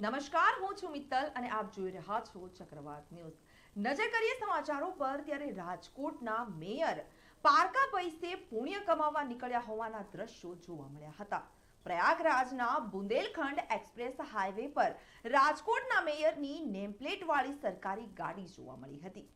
નમસ્કાર, હું છું મિત્તલ અને આપ જોઈ રહ્યા છો ચક્રવાત ન્યૂઝ. નજર કરીએ સમાચારો પર, ત્યારે રાજકોટના મેયર પારકા પૈસે પુણ્ય કમાવા નીકળ્યા હોવાના દ્રશ્યો જોવા મળ્યા હતા. પ્રયાગરાજના બુંદેલખંડ એક્સપ્રેસ હાઈવે પર રાજકોટના મેયરની નેમપ્લેટ વાળી સરકારી ગાડી જોવા મળી હતી.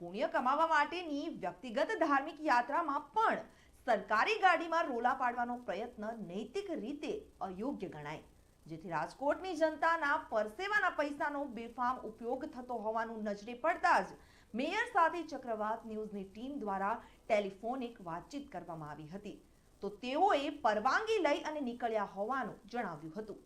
પુણ્ય કમાવા માટેની વ્યક્તિગત ધાર્મિક યાત્રામાં પણ સરકારી ગાડીમાં રોલા પાડવાનો પ્રયત્ન નૈતિક રીતે અયોગ્ય ગણાય. જેથી રાજકોટની જનતાના પરસેવાના પૈસાનો બેફામ ઉપયોગ થતો હોવાનું નજરે પડતા જ મેયર સાથે ચક્રવાત ન્યૂઝની ટીમ દ્વારા ટેલિફોનિક વાતચીત કરવામાં આવી હતી. તો તેઓએ પરવાનગી લઈ અને નીકળ્યા હોવાનું જણાવ્યું હતું.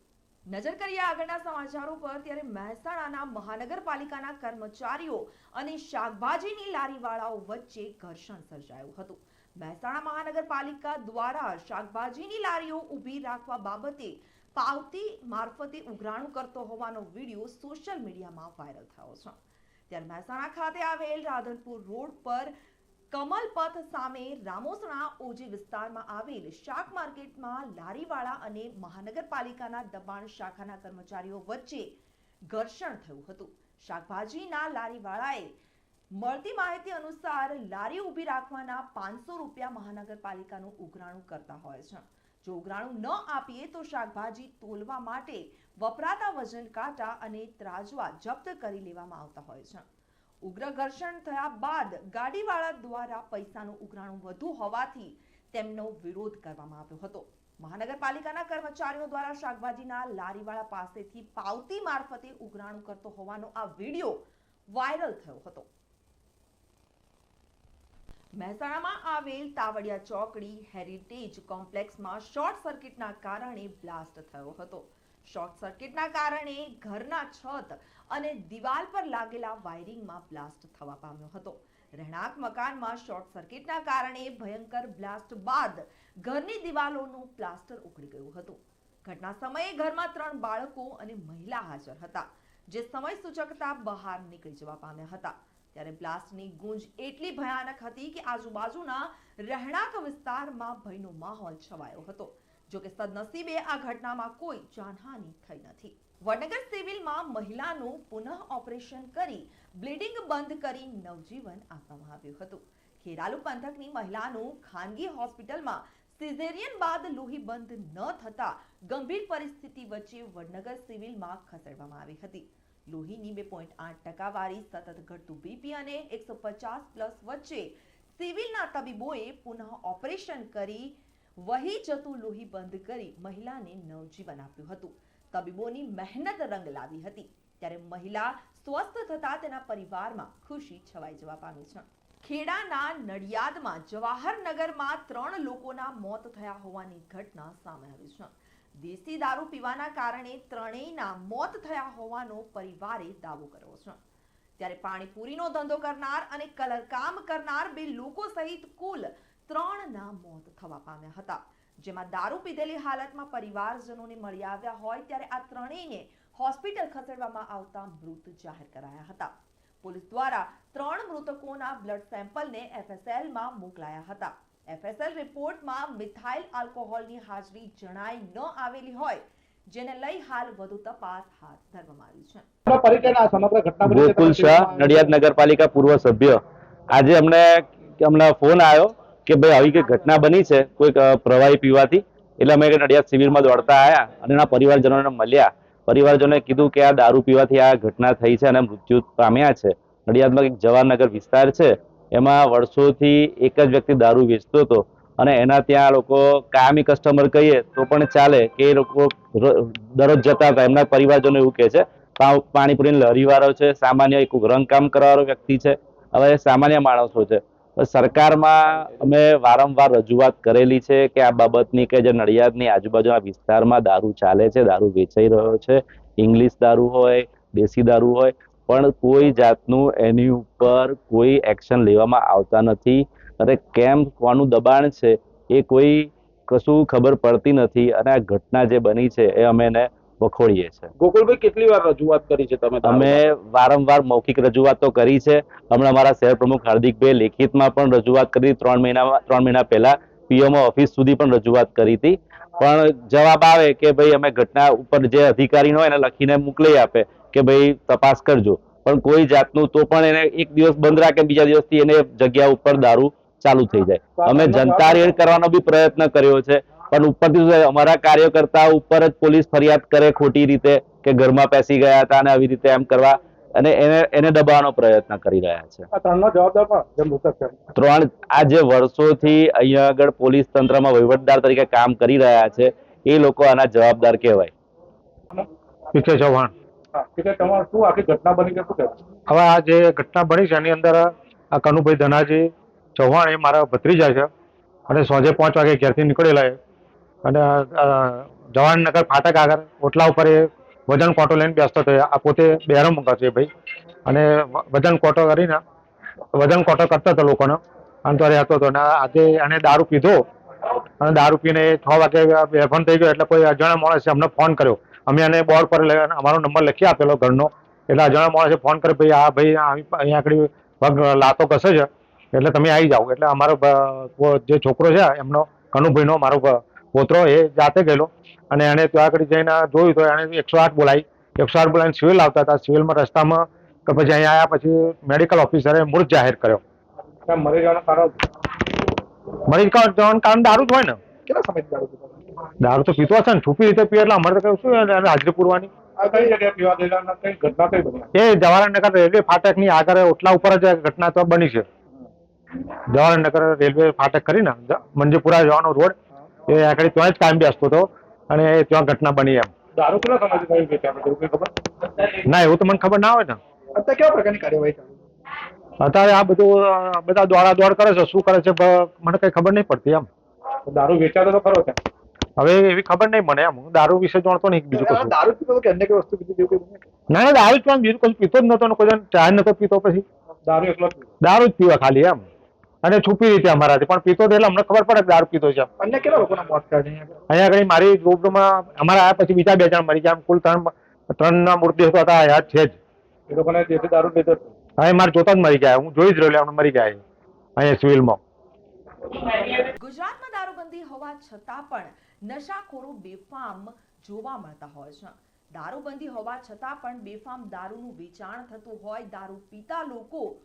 નજર કરીએ આગળના સમાચારો પર ત્યારે મહેસાણાના મહાનગરપાલિકાના કર્મચારીઓ અને શાકભાજીની લારીવાળાઓ વચ્ચે ઘર્ષણ સર્જાયું હતું. મહેસાણા મહાનગરપાલિકા દ્વારા શાકભાજીની લારીઓ ઊભી રાખવા બાબતે પાવતી મારફતે ઉઘરાણું કરતો હોવાનો વીડિયો સોશિયલ મીડિયામાં વાયરલ થયો છે. ત્યારે મહેસાણા ખાતે આવેલ રાધનપુર રોડ પર કમલપથ સામે રામોસણા ઓજી વિસ્તારમાં આવેલ શાક માર્કેટમાં લારીવાળા અને મહાનગરપાલિકાના દબાણ શાખાના કર્મચારીઓ વચ્ચે ઘર્ષણ થયું હતું. શાકભાજીના લારીવાળાએ મળતી માહિતી અનુસાર લારી ઊભી રાખવાના પાંચસો રૂપિયા મહાનગરપાલિકાનું ઉઘરાણું કરતા હોય છે. જો ઉઘરાણું ન આપીએ તો શાકભાજી તોલવા માટે વપરાતા વજન કાંટા અને ત્રાજવા જપ્ત કરી લેવામાં આવતા હોય છે. ઉગ્ર ઘર્ષણ થયા બાદ ગાડીવાળા દ્વારા પૈસાનું ઉઘરાણું વધુ હોવાથી તેમનો વિરોધ કરવામાં આવ્યો હતો. મહાનગરપાલિકાના કર્મચારીઓ દ્વારા શાકભાજીના લારીવાળા પાસેથી પાવતી મારફતે ઉઘરાણું કરતો હોવાનો આ વીડિયો વાયરલ થયો હતો. મહેસાણામાં આવેલ તાવડિયા ચોકડી હેરિટેજ કોમ્પ્લેક્સમાં શોર્ટ સર્કિટના કારણે બ્લાસ્ટ થયો હતો. શોર્ટ સર્કિટના કારણે ઘરના છત અને દિવાલ પર લાગેલા વાયરિંગમાં બ્લાસ્ટ થવા પામ્યો હતો. રહેણાંક મકાનમાં શોર્ટ સર્કિટના કારણે ભયંકર બ્લાસ્ટ બાદ ઘરની દિવાલોનું પ્લાસ્ટર ઉખડી ગયું હતું. ઘટના સમયે ઘરમાં ત્રણ બાળકો અને મહિલા હાજર હતા, જે સમય સૂચકતા બહાર નીકળી જવા પામ્યા હતા. ત્યારે બ્લાસ્ટની ગુંજ એટલી ભયાનક હતી કે આજુબાજુના રહેણાંક વિસ્તારમાં ભયનો માહોલ છવાયો હતો. જો કે સદનસીબે આ ઘટનામાં કોઈ જાનહાનિ થઈ નથી. વડનગર સિવિલમાં મહિલાનું પુનઃ ઓપરેશન કરી બ્લીડિંગ બંધ કરી નવજીવન આપવામાં આવ્યું હતું. ખેરાલુ પંથકની મહિલાનું ખાનગી હોસ્પિટલમાં સિઝેરિયન બાદ લોહી બંધ ન થતા ગંભીર પરિસ્થિતિ વચ્ચે વડનગર સિવિલમાં ખસેડવામાં આવી હતી. લોહીની બે પોઈન્ટ આઠ ટકાવારી સતત ઘટતું બીપી અને એકસો પચાસ પ્લસ વચ્ચે સિવિલના તબીબોએ પુનઃ ઓપરેશન કરી, વહી જતું લોહી બંધ કરી મહિલાને નવજીવન આપ્યું હતું. તબીબોની મહેનત રંગ લાવી હતી. ત્યારે મહિલા સ્વસ્થ થતા તેના પરિવારમાં ખુશી છવાઈ જવા પામી છે. ખેડાના નડિયાદમાં જવાહરનગરમાં ત્રણ લોકોના મોત થયા હોવાની ઘટના સામે આવી છે. દેશી દારૂ પીવાના કારણે ત્રણેયના મોત થયા હોવાનો પરિવારે દાવો કર્યો છે. ત્યારે પાણીપુરીનો ધંધો કરનાર અને કલરકામ કરનાર બે લોકો સહિત કુલ ત્રણના મોત થવા પામ્યા હતા. જેમાં દારૂ પીધેલી હાલતમાં પરિવારજનોને મળી આવ્યા હોય ત્યારે આ ત્રણેયને હોસ્પિટલ ખસેડવામાં આવતા મૃત જાહેર કરાયા હતા. પોલીસ દ્વારા ત્રણ મૃતકોના બ્લડ સેમ્પલને એફએસએલમાં મોકલાયા હતા. એફએસએલ રિપોર્ટમાં મિથાઇલ આલ્કોહોલની હાજરી જણાઈ ન આવેલી હોય જેને લઈ હાલ વધુ તપાસ હાથ ધરવામાં આવી છે. આપણા પરિચયના આ સમગ્ર ઘટના બની છે. ગોકુલ શાહ નડિયાદ નગરપાલિકા પૂર્વ સભ્ય. આજે અમને અમને ફોન આવ્યો કે ભાઈ આવી કઈ ઘટના બની છે કોઈક પ્રવાહી પીવાથી? એટલે અમે નડિયાદ શિબિરમાં દોડતા આવ્યા અને એના પરિવારજનોને મળ્યા. પરિવારજનોએ કીધું કે આ દારૂ પીવાથી આ ઘટના થઈ છે અને મૃત્યુ પામ્યા છે. નડિયાદમાં એક જવાહરનગર વિસ્તાર છે. એમાં વર્ષોથી એક જ વ્યક્તિ દારૂ વેચતો હતો અને એના ત્યાં લોકો કાયમી કસ્ટમર કહીએ તો પણ ચાલે કે એ લોકો દરરોજ જતા હતા. એમના પરિવારજનો એવું કહે છે પાણીપુરીની લરીવાળો છે, સામાન્ય એક રંગકામ કરવાવાળો વ્યક્તિ છે, હવે એ સામાન્ય માણસો છે. સરકારમાં અમે વારંવાર રજૂઆત કરેલી છે કે આ બાબતની કે જે નડિયાદની આજુબાજુના વિસ્તારમાં દારૂ ચાલે છે, દારૂ વેચાઈ રહ્યો છે, ઇંગ્લિશ દારૂ હોય, દેશી દારૂ હોય પણ કોઈ જાતનું એની ઉપર કોઈ એક્શન લેવામાં આવતા નથી. અને કેમ કોનું દબાણ છે એ કોઈ કશું ખબર પડતી નથી અને આ ઘટના જે બની છે એ અમે એને વખોડીએ છે ગોકુલભાઈ કેટલી વાર રજૂઆત કરી છે તમે અમે વારંવાર મૌખિક રજૂઆતો કરી છે. હમણાં અમારા શહેર પ્રમુખ હાર્દિકભાઈ લેખિતમાં પણ રજૂઆત કરી. ત્રણ મહિનામાં ત્રણ મહિના પહેલા પીએમઓ ઓફિસ સુધી પણ રજૂઆત કરી હતી. પણ જવાબ આવે કે ભાઈ અમે ઘટના ઉપર જે અધિકારી હોય એને લખીને મોકલી આપે. કે ભાઈ તપાસ કરજો. પણ કોઈ જાતનું તો પણ એને એક દિવસ બંધ રાખે બીજા દિવસથી એને જગ્યા ઉપર દારૂ ચાલુ થઈ જાય. અમે જનતા રેડ કરવાનો બી પ્રયત્ન કર્યો છે. પણ ઉપરથી અમારા કાર્યકર્તા ઉપર જ પોલીસ ફરિયાદ કરે ખોટી રીતે કે ઘરમાં પેસી ગયા હતા અને આવી રીતે એમ કરવા અને એને એને દબાવવાનો પ્રયત્ન કરી રહ્યા છે. ત્રણ આ જે વર્ષોથી અહીંયા આગળ પોલીસ તંત્રમાં વહીવટદાર તરીકે કામ કરી રહ્યા છે એ લોકો આના જવાબદાર કહેવાય. ચૌહાણ. હવે આ જે ઘટના બની છે એની અંદર આ કનુભાઈ ધનાજી ચૌહાણ એ મારા ભત્રીજા છે. અને સાંજે પાંચ વાગે ઘેરથી નીકળેલા એ. અને અ, જવાહરનગર ફાટક આગળ ઓટલા ઉપર એ વજન કોટો લઈને બેસતો હતો. આ પોતે બહેરમ છે ભાઈ. અને વજન કોટો કરીને વજન કોટો કરતો હતો લોકોનો. અને તો રહેતો હતો. અને આજે એને દારૂ પીધો. અને દારૂ પીને છ વાગે બેફણ થઈ ગયો. એટલે કોઈ અજાણ્યા માણસે અમને ફોન કર્યો. અમે એને બોર્ડ પર અમારો નંબર લખી આપેલો ઘરનો. એટલે અજાણ્યા માણસે ફોન કરે ભાઈ આ ભાઈ અહીં અહીંયા આગળ પગ લાતો કસે છે. એટલે તમે આવી જાઓ. એટલે અમારો જે છોકરો છે એમનો કનુભાઈનો મારો પોતરો એ જાતે ગયેલો. અને એને ત્યાં આગળ જઈને જોયું તો એને એકસો આઠ બોલાવી. એકસો આઠ બોલાવીને સિવિલ આવતા હતા. સિવિલમાં રસ્તામાં કે પછી અહીંયા આવ્યા પછી મેડિકલ ઓફિસરે મૃત જાહેર કર્યો. મરી જવાનું કારણ? મરી જવાનું કારણ દારૂ જ હોય ને. કેટલા સમય દારૂ દારૂ તો પીતો હશે ને છુપી રીતે પીએ એટલે અમારે તો કઈ શું હાજરી પૂરવાની? એ જવાહરનગર રેલવે ફાટકની આગળ ઓટલા ઉપર જ ઘટના તો બની છે. જવાહરનગર રેલવે ફાટક કરીને મંજીપુરા જવાનો રોડ એ આગળ ત્યાં જ કાયમ બેસતો હતો અને એ ત્યાં ઘટના બની એમ. ના એવું તો મને ખબર ના હોય ને. અત્યારે કેવા પ્રકારની કાર્યવાહી અત્યારે આ બધું બધા દોડા દોડ કરે છે શું કરે છે મને કઈ ખબર નહીં પડતી એમ. દારૂ વેચાતો તો ખરો છે. હવે એવી ખબર નહીં મને એમ. હું દારૂ વિશે જાણતો નહીં બીજું કશું. દારૂ પીતો કે અન્ય કઈ વસ્તુ જેવું કઈ ના ના દારૂ જ બીજું કશું પીતો જ નતો ને કોઈ ચાય નતો પીતો પછી. દારૂ એકલો દારૂ જ પીવા ખાલી એમ. અને છુપી રીતે અમારાથી. પણ પીતો એટલે અમને ખબર પડે દારૂ પીતો છે અન્ય કેટલા લોકોના મોત થયા અહીંયા આગળ? મારી ગ્રુપમાં અમારા આયા પછી બીજા બે જણ મરી ગયા કુલ ત્રણ ત્રણ ના મૃતદેહ તો હતા યાદ છે જ. એ લોકોને જેથી દારૂ પીતો હા મારે જોતા જ મરી ગયા. હું જોઈ જ રહ્યો એટલે એમને મરી ગયા અહીંયા સિવિલમાં. ગુજરાતમાં દારૂબંધી હોવા છતાં પણ નશાખોરો બેફામ જોવા મળતા હોય છે. દારૂબંધી હોવા છતાં પણ બેફામ દારૂનું વેચાણ થતું હોય, દારૂ પીતા લોકો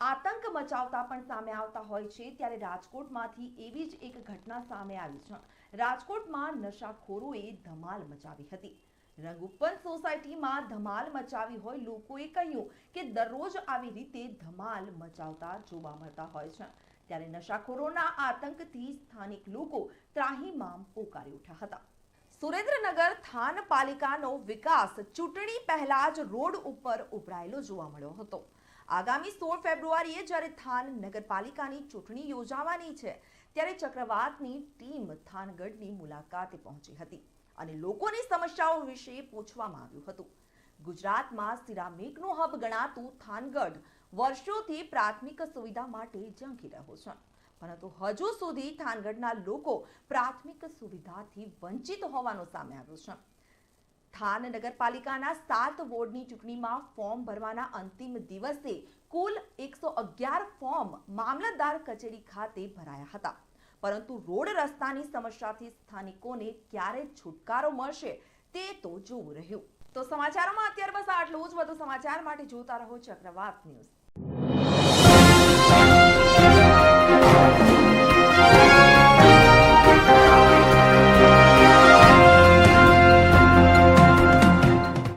આતંક મચાવતા પણ સામે આવતા હોય છે. ત્યારે રાજકોટમાંથી એવી જ એક ઘટના સામે આવી છે. રાજકોટમાં નશાખોરોએ ધમાલ મચાવી હતી. રંગુપન સોસાયટીમાં ધમાલ મચાવી હોય, લોકોએ કહ્યું કે દરરોજ આવી રીતે ધમાલ મચાવતા જોવા મળતા હોય છે. ત્યારે નશાખોરોના આતંકથી સ્થાનિક લોકો ત્રાહીમામ પોકારી ઉઠ્યા હતા. સુરેન્દ્રનગર થાન પાલિકાનો વિકાસ ચૂંટણી પહેલા જ રોડ ઉપર ઉભરાયેલો જોવા મળ્યો હતો. આગામી સોળ ફેબ્રુઆરીએ જ્યારે થાન નગરપાલિકાની ચૂંટણી યોજાવાની છે, ત્યારે ચક્રવાતની ટીમ થાનગઢની મુલાકાતે પહોંચી હતી અને લોકોની સમસ્યાઓ વિશે પૂછવામાં આવ્યું હતું. ગુજરાતમાં સિરામિકનું હબ ગણાતું થાનગઢ વર્ષોથી પ્રાથમિક સુવિધા માટે ઝંખી રહ્યો છે. પરંતુ હજુ સુધી થાનગઢના લોકો પ્રાથમિક સુવિધાથી વંચિત હોવાનું સામે આવ્યું છે. થાન નગરપાલિકાના સાત વોર્ડની ચૂંટણીમાં ફોર્મ ભરવાના અંતિમ દિવસે કુલ એકસો અગિયાર ફોર્મ મામલતદાર કચેરી ખાતે ભરાયા હતા. પરંતુ રોડ રસ્તાની સમસ્યાથી સ્થાનિકોને ક્યારે છુટકારો મળશે તે તો જોવું રહ્યું. તો સમાચારોમાં અત્યારે બસ આટલું જ. વધુ સમાચાર માટે જોતા રહો ચક્રવાત ન્યૂઝ.